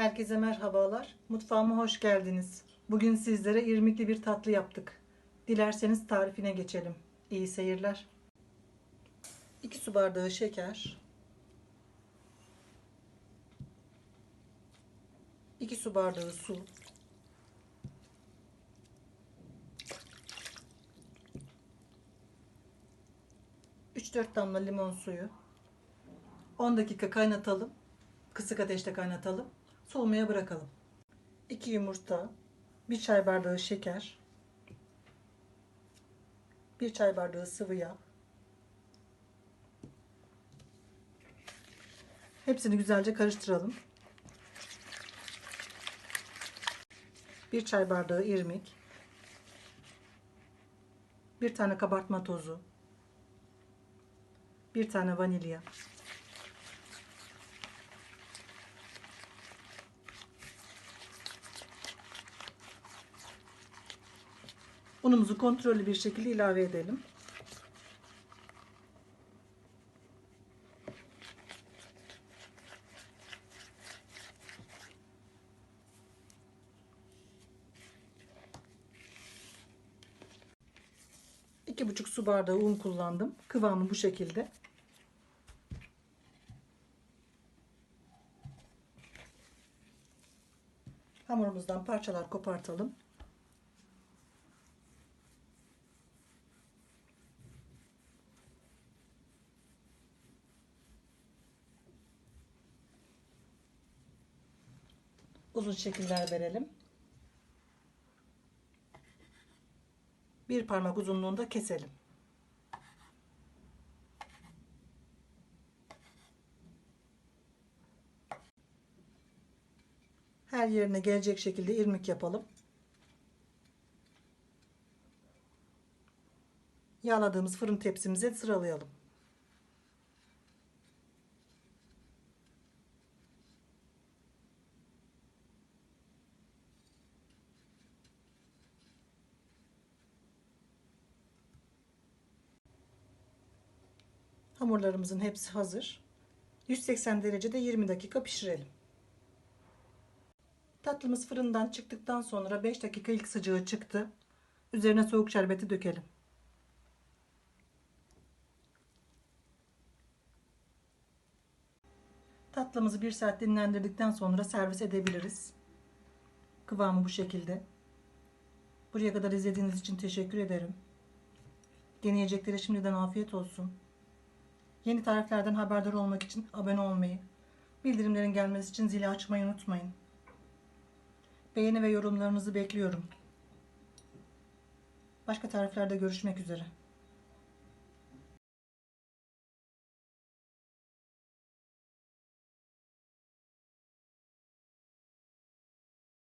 Herkese merhabalar. Mutfağıma hoş geldiniz. Bugün sizlere irmikli bir tatlı yaptık. Dilerseniz tarifine geçelim. İyi seyirler. 2 su bardağı şeker. 2 su bardağı su. Üç dört damla limon suyu. 10 dakika kaynatalım. Kısık ateşte kaynatalım. Soğumaya bırakalım. 2 yumurta, 1 çay bardağı şeker, 1 çay bardağı sıvı yağ. Hepsini güzelce karıştıralım. 1 çay bardağı irmik, 1 tane kabartma tozu, 1 tane vanilya, Unumuzu kontrollü bir şekilde ilave edelim. İki buçuk su bardağı un kullandım. Kıvamı bu şekilde. Hamurumuzdan parçalar kopartalım. Uzun şekiller verelim. Bir parmak uzunluğunda keselim. Her yerine gelecek şekilde irmik yapalım. Yağladığımız fırın tepsimize sıralayalım. Hamurlarımızın hepsi hazır. 180 derecede 20 dakika pişirelim. Tatlımız fırından çıktıktan sonra 5 dakika ilk sıcağı çıktı. Üzerine soğuk şerbeti dökelim. Tatlımızı 1 saat dinlendirdikten sonra servis edebiliriz. Kıvamı bu şekilde. Buraya kadar izlediğiniz için teşekkür ederim. Deneyeceklere şimdiden afiyet olsun. Yeni tariflerden haberdar olmak için abone olmayı, bildirimlerin gelmesi için zili açmayı unutmayın. Beğeni ve yorumlarınızı bekliyorum. Başka tariflerde görüşmek üzere.